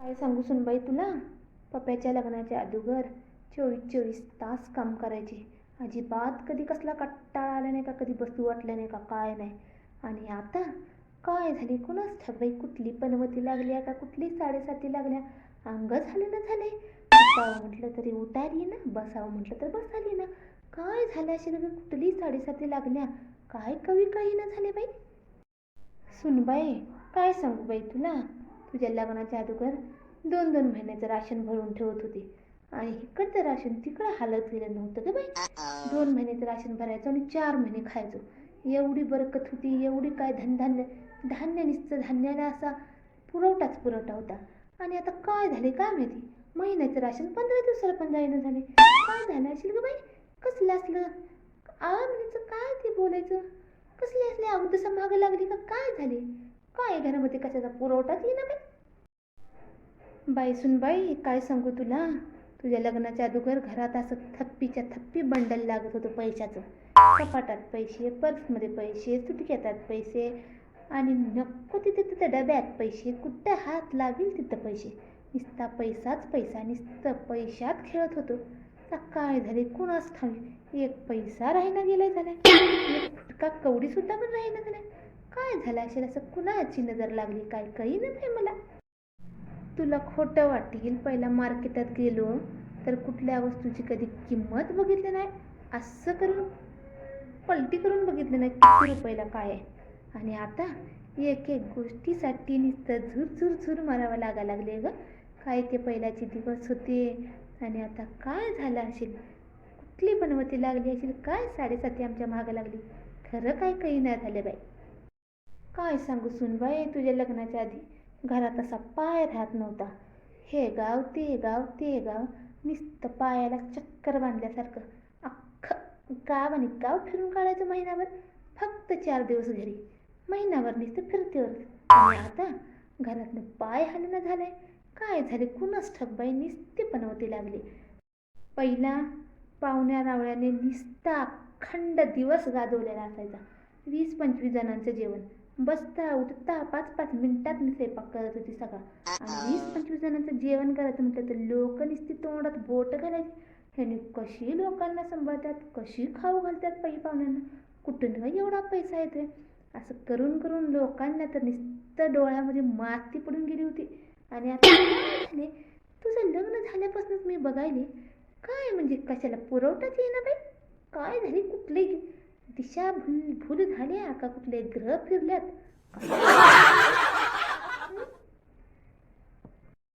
काय सांगू सुनबाई तुला? पप्याच्या लग्नाच्या अगोदर चोवीस चोवीस तास काम करायचे. अजिबात कधी कसला कट्टाळा आला नाही का? कधी बसू वाटलं नाही का? काय नाही. आणि आता काय झाली? कुणास ठाऊक कुठली पनवती लागली का? कुठली साडेसाती लागल्या? अंग झालं ना झाले उठावं म्हटलं तरी उठायली ना. बसावं म्हटलं तर बसाली ना. काय झालं असेल ग? कुठली साडेसाती लागल्या? काय कवी काही ना झाले बाई? सुनबाई काय सांगू बाई तुला? तुझ्या लग्नाच्या अगोदर दोन दोन महिन्याचं राशन भरून ठेवत होती. आणि इकडचं राशन तिकडं हालत गेलं नव्हतं का बाई. दोन महिन्याचं राशन भरायचं आणि चार महिने खायचो. एवढी बरकत होती एवढी काय धनधान्य धान्य नुसतं धान्याला असा पुरवठाच पुरवठा होता. आणि आता काय झाले काय माहिती? महिन्याचं राशन पंधरा दिवसाला पण जाईना झाले. काय झालं असेल ग बाई? कसलं असलं? आ म्हणायचं काय ते बोलायचं? कसले असले अगोदर मागं लागली का? काय झाले? काय घरामध्ये कशाचा पुरवठाच येईना बाई? बाई सुन बाई काय सांगू तुला? तुझ्या लग्नाच्या अगोदर घरात असं थप्पीच्या थप्पी बंडल लागत होतं पैशाचं. कपाटात पैसे पर्समध्ये पैसे सुटक्यातात पैसे आणि नको तिथे तिथं डब्यात पैसे. कुठं हात लागेल तिथं पैसे? नुसता पैसाच पैसा नुसतं पैशात खेळत होतो. आता काय झाले? कुणास ठावी एक पैसा राहिना गेलाय झालाय. एक फुटका कवडी सुद्धा पण राहिना झालाय. काय झालं असेल? असं कुणाची नजर लागली काय? काही नाही मला. तुला खोटं वाटेल. पहिला मार्केटात गेलो तर कुठल्या वस्तूची कधी किंमत बघितली नाही? असं करून पलटी करून बघितलं नाही किती रुपयाला काय आहे. आणि आता एक एक गोष्टीसाठी नुसतं झुर झुर झुर मारावं लागा लागले ग. काय ते पहिल्याचे दिवस होते आणि आता काय झालं असेल? कुठली बनवती लागली असेल काय साडेसाती आमच्या मागं लागली? खरं काय काही नाही झालं बाई. काय सांगू सुनबाई तुझ्या लग्नाच्या आधी घरात असा पाय राहत नव्हता. हे गाव ते गाव ते गाव नुसतं पायाला चक्कर बांधल्यासारखं. अख्खं गाव आणि गाव फिरून काढायचं महिनाभर. फक्त चार दिवस घरी. महिनाभर नुसतं फिरतेवर आणि आता घरातनं पाय हलणं झालंय. काय झाले? कुणाच ठकबाई निस्ते पनवती लागली. पहिला पाहुण्या रावळ्याने नुसता अखंड दिवस गाजवलेला असायचा. वीस पंचवीस जणांचं जेवण. बसता उठता पाच पाच मिनिटात मी स्वयंपाक करत होती सगळा. आणि वीस पंचवीस जणांचं जेवण करायचं म्हटलं तर लोक नुसती तोंडात बोट घालायची. ह्याने कशी लोकांना सांभाळतात कशी खाऊ घालतात पै पाहुण्यांना? कुठून एवढा पैसा येतोय? असं करून करून लोकांना तर नुसतं डोळ्यामध्ये माती पडून गेली होती. आणि आता झाले तुझं लग्न झाल्यापासूनच मी बघायले. काय म्हणजे कशाला पुरवठाच येईना बाई? काय झाली? कुठले? दिशा भूल झाल्या का कुठले ग्रह फिरल्यात?